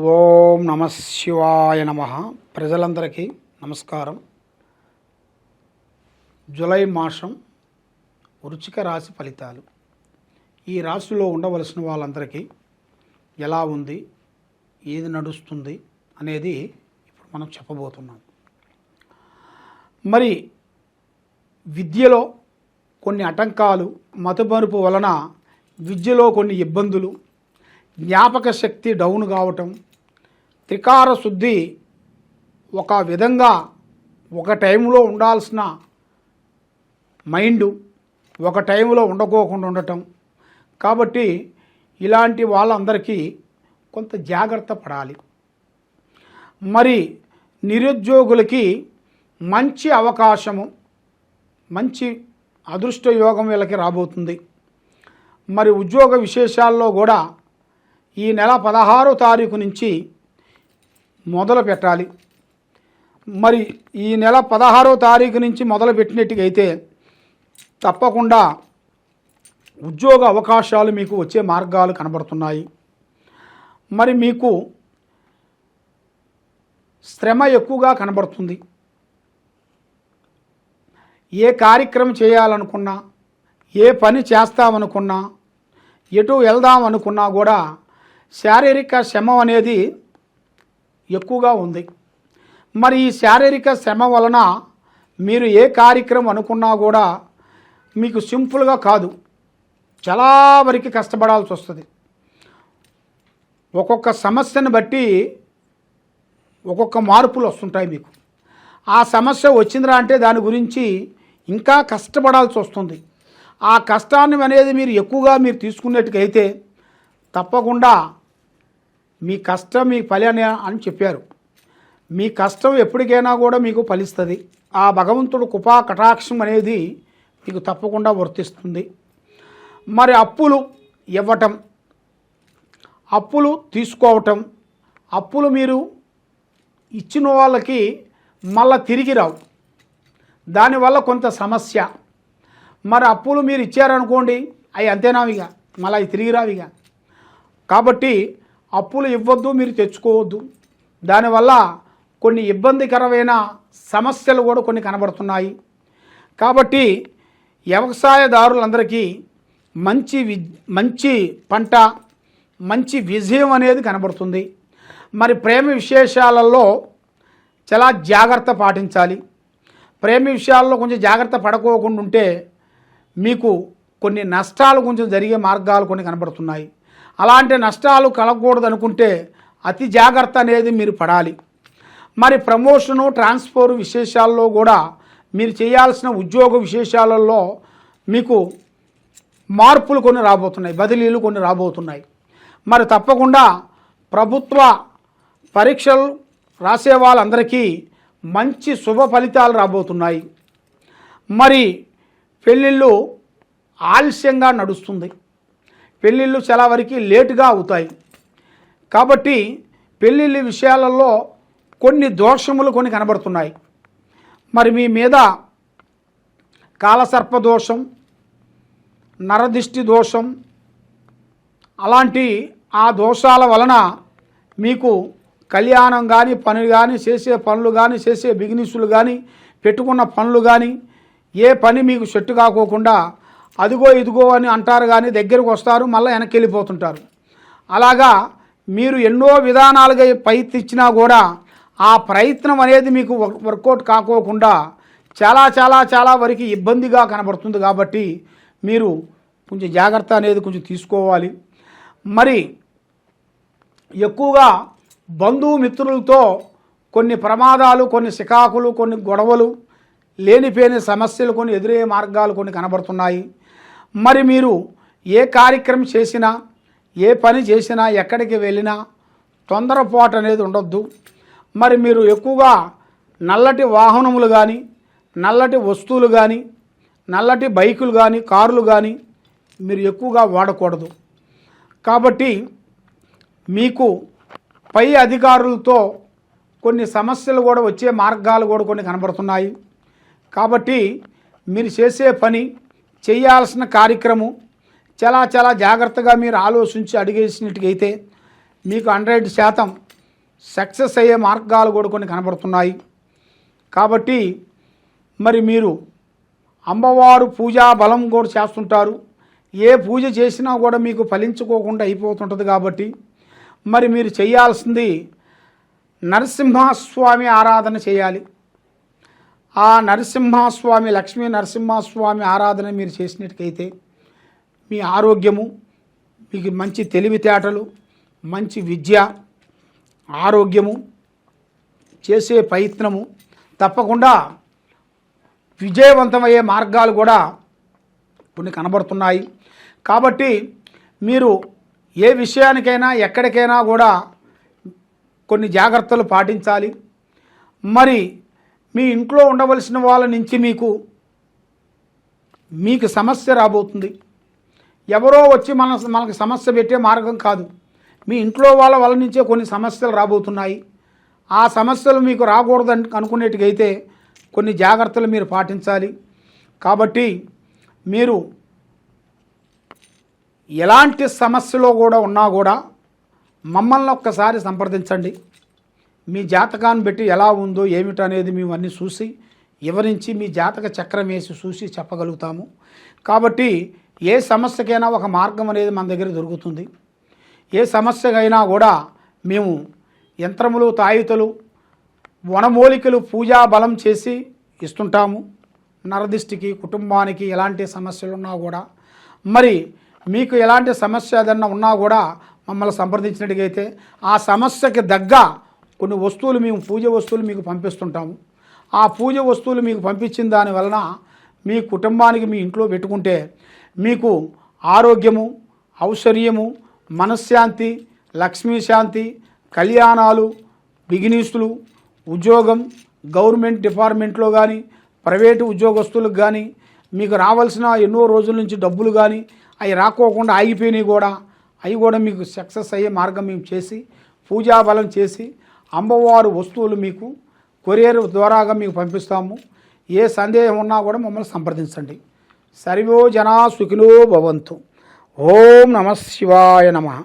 ఓం నమ శివాయ నమ. ప్రజలందరికీ నమస్కారం. జులై మాసం వృచ్చిక రాశి ఫలితాలు. ఈ రాశిలో ఉండవలసిన వాళ్ళందరికీ ఎలా ఉంది ఏది నడుస్తుంది అనేది ఇప్పుడు మనం చెప్పబోతున్నాం. మరి విద్యలో కొన్ని ఆటంకాలు మతమరుపు వలన విద్యలో కొన్ని ఇబ్బందులు జ్ఞాపక శక్తి డౌన్ కావటం త్రికార శుద్ధి ఒక విధంగా ఒక టైంలో ఉండాల్సిన మైండ్ ఒక టైంలో ఉండకోకుండా ఉండటం. కాబట్టి ఇలాంటి వాళ్ళందరికీ కొంత జాగ్రత్త పడాలి. మరి నిరుద్యోగులకి మంచి అవకాశము మంచి అదృష్ట యోగం వీళ్ళకి రాబోతుంది. మరి ఉద్యోగ విశేషాల్లో కూడా ఈ నెల పదహారో తారీఖు నుంచి మొదలు పెట్టాలి. మరి ఈ నెల పదహారో తారీఖు నుంచి మొదలు పెట్టినట్టుగైతే తప్పకుండా ఉద్యోగ అవకాశాలు మీకు వచ్చే మార్గాలు కనబడుతున్నాయి. మరి మీకు శ్రమ ఎక్కువగా కనబడుతుంది. ఏ కార్యక్రమం చేయాలనుకున్నా ఏ పని చేస్తామనుకున్నా ఎటు వెళ్దాం అనుకున్నా కూడా శారీరక శ్రమ అనేది ఎక్కువగా ఉంది. మరి ఈ శారీరక శ్రమ వలన మీరు ఏ కార్యక్రమం అనుకున్నా కూడా మీకు సింపుల్గా కాదు. చాలా వరకు కష్టపడాల్సి వస్తుంది. ఒక్కొక్క సమస్యను బట్టి ఒక్కొక్క మార్పులు వస్తుంటాయి మీకు. ఆ సమస్య వచ్చిందిరా అంటే దాని గురించి ఇంకా కష్టపడాల్సి వస్తుంది. ఆ కష్టాన్ని అనేది మీరు ఎక్కువగా మీరు తీసుకున్నట్టుకైతే తప్పకుండా మీ కష్టం మీ ఫలి అని అని చెప్పారు. మీ కష్టం ఎప్పటికైనా కూడా మీకు ఫలిస్తుంది. ఆ భగవంతుడు కృపా కటాక్షం అనేది మీకు తప్పకుండా వర్తిస్తుంది. మరి అప్పులు ఇవ్వటం అప్పులు తీసుకోవటం అప్పులు మీరు ఇచ్చిన వాళ్ళకి మళ్ళా తిరిగి రావు. దానివల్ల కొంత సమస్య. మరి అప్పులు మీరు ఇచ్చారనుకోండి అవి అంతేనావిగా మళ్ళీ అవి తిరిగి రావిగా. కాబట్టి అప్పులు ఇవ్వద్దు మీరు తెచ్చుకోవద్దు. దానివల్ల కొన్ని ఇబ్బందికరమైన సమస్యలు కూడా కొన్ని కనబడుతున్నాయి. కాబట్టి వ్యవసాయదారులందరికీ మంచి వి మంచి పంట మంచి విజయం అనేది కనబడుతుంది. మరి ప్రేమ విశేషాలలో చాలా జాగ్రత్త పాటించాలి. ప్రేమ విషయాల్లో కొంచెం జాగ్రత్త పడుకోకుండా ఉంటే మీకు కొన్ని నష్టాలు కొంచెం జరిగే మార్గాలు కొన్ని కనబడుతున్నాయి. అలాంటి నష్టాలు కలగకూడదు అనుకుంటే అతి జాగ్రత్త అనేది మీరు పడాలి. మరి ప్రమోషను ట్రాన్స్ఫర్ విశేషాల్లో కూడా మీరు చేయాల్సిన ఉద్యోగ విశేషాలలో మీకు మార్పులు కొన్ని రాబోతున్నాయి బదిలీలు కొన్ని రాబోతున్నాయి. మరి తప్పకుండా ప్రభుత్వ పరీక్షలు రాసే వాళ్ళందరికీ మంచి శుభ ఫలితాలు రాబోతున్నాయి. మరి పెళ్ళిళ్ళు ఆలస్యంగా నడుస్తుంది. పెళ్ళిళ్ళు చాలా వరకు లేటుగా అవుతాయి. కాబట్టి పెళ్ళిళ్ళ విషయాలలో కొన్ని దోషములు కొన్ని కనబడుతున్నాయి. మరి మీ మీద కాలసర్ప దోషం నరదిష్టి దోషం అలాంటి ఆ దోషాల వలన మీకు కళ్యాణం కానీ పని కానీ చేసే పనులు కానీ చేసే బిజినెస్లు కానీ పెట్టుకున్న పనులు కానీ ఏ పని మీకు సెట్టు కాకోకుండా అదిగో ఇదిగో అని అంటారు కానీ దగ్గరకు వస్తారు మళ్ళీ వెనక్కి వెళ్ళిపోతుంటారు. అలాగా మీరు ఎన్నో విధానాలుగా ప్రయత్నించినా కూడా ఆ ప్రయత్నం అనేది మీకు వర్కౌట్ కాకోకుండా చాలా చాలా చాలా వరకు ఇబ్బందిగా కనబడుతుంది కాబట్టి మీరు కొంచెం జాగ్రత్త అనేది కొంచెం తీసుకోవాలి. మరి ఎక్కువగా బంధుమిత్రులతో కొన్ని ప్రమాదాలు కొన్ని సికాకులు కొన్ని గొడవలు లేనిపోయిన సమస్యలు కొన్ని ఎదురయ్యే మార్గాలు కొన్ని కనబడుతున్నాయి. మరి మీరు ఏ కార్యక్రమం చేసినా ఏ పని చేసినా ఎక్కడికి వెళ్ళినా తొందరపాటు అనేది ఉండొద్దు. మరి మీరు ఎక్కువగా నల్లటి వాహనములు కానీ నల్లటి వస్తువులు కానీ నల్లటి బైకులు కానీ కార్లు కానీ మీరు ఎక్కువగా వాడకూడదు. కాబట్టి మీకు పై అధికారులతో కొన్ని సమస్యలు కూడా వచ్చే మార్గాలు కూడా కొన్ని కనబడుతున్నాయి. కాబట్టి మీరు చేసే పని చేయాల్సిన కార్యక్రమం. చాలా చాలా జాగ్రత్తగా మీరు ఆలోచించి అడిగేసినట్టుగైతే మీకు హండ్రెడ్ శాతం సక్సెస్ అయ్యే మార్గాలు కూడా కొన్ని కనబడుతున్నాయి. కాబట్టి మరి మీరు అమ్మవారు పూజా బలం కూడా చేస్తుంటారు. ఏ పూజ చేసినా కూడా మీకు ఫలించుకోకుండా అయిపోతుంటుంది కాబట్టి మరి మీరు చేయాల్సింది నరసింహస్వామి ఆరాధన చేయాలి. ఆ నరసింహస్వామి లక్ష్మీ నరసింహస్వామి ఆరాధన మీరు చేసినట్టుకైతే మీ ఆరోగ్యము మీకు మంచి తెలివితేటలు మంచి విద్య ఆరోగ్యము చేసే ప్రయత్నము తప్పకుండా విజయవంతమయ్యే మార్గాలు కూడా కొన్ని కనబడుతున్నాయి. కాబట్టి మీరు ఏ విషయానికైనా ఎక్కడికైనా కూడా కొన్ని జాగ్రత్తలు పాటించాలి. మరి మీ ఇంట్లో ఉండవలసిన వాళ్ళ నుంచి మీకు మీకు సమస్య రాబోతుంది. ఎవరో వచ్చి మన మనకు సమస్య పెట్టే మార్గం కాదు. మీ ఇంట్లో వాళ్ళ వల్ల నుంచే కొన్ని సమస్యలు రాబోతున్నాయి. ఆ సమస్యలు మీకు రాకూడదని అనుకునేటికైతే కొన్ని జాగ్రత్తలు మీరు పాటించాలి. కాబట్టి మీరు ఎలాంటి సమస్యలో కూడా ఉన్నా కూడా మమ్మల్ని ఒక్కసారి సంప్రదించండి. మీ జాతకాన్ని బట్టి ఎలా ఉందో ఏమిటనేది మేము అన్నీ చూసి వివరించి మీ జాతక చక్రం వేసి చూసి చెప్పగలుగుతాము. కాబట్టి ఏ సమస్యకైనా ఒక మార్గం అనేది మన దగ్గర దొరుకుతుంది. ఏ సమస్యకైనా కూడా మేము యంత్రములు తాయితలు వనమూలికలు పూజా బలం చేసి ఇస్తుంటాము. నరదిష్టికి కుటుంబానికి ఎలాంటి సమస్యలు ఉన్నా కూడా. మరి మీకు ఎలాంటి సమస్య ఏదన్నా ఉన్నా కూడా మమ్మల్ని సంప్రదించినట్టుగైతే ఆ సమస్యకి తగ్గ కొన్ని వస్తువులు మేము పూజ వస్తువులు మీకు పంపిస్తుంటాము. ఆ పూజ వస్తువులు మీకు పంపించిన దాని వలన మీ కుటుంబానికి మీ ఇంట్లో పెట్టుకుంటే మీకు ఆరోగ్యము ఔశ్వర్యము మనశ్శాంతి లక్ష్మీ శాంతి కళ్యాణాలు బిగినీస్తులు ఉద్యోగం గవర్నమెంట్ డిపార్ట్మెంట్లో కానీ ప్రైవేటు ఉద్యోగస్తులకు కానీ మీకు రావాల్సిన ఎన్నో రోజుల నుంచి డబ్బులు కానీ అవి రాకోకుండా ఆగిపోయినాయి కూడా. అవి కూడా మీకు సక్సెస్ అయ్యే మార్గం మేము చేసి పూజా బలం చేసి అమ్మవారు వస్తువులు మీకు కొరియర్ ద్వారాగా మీకు పంపిస్తాము. ఏ సందేహం ఉన్నా కూడా మమ్మల్ని సంప్రదించండి. సర్వో జనా సుఖినో భవంతు. ఓం నమ శివాయ నమః.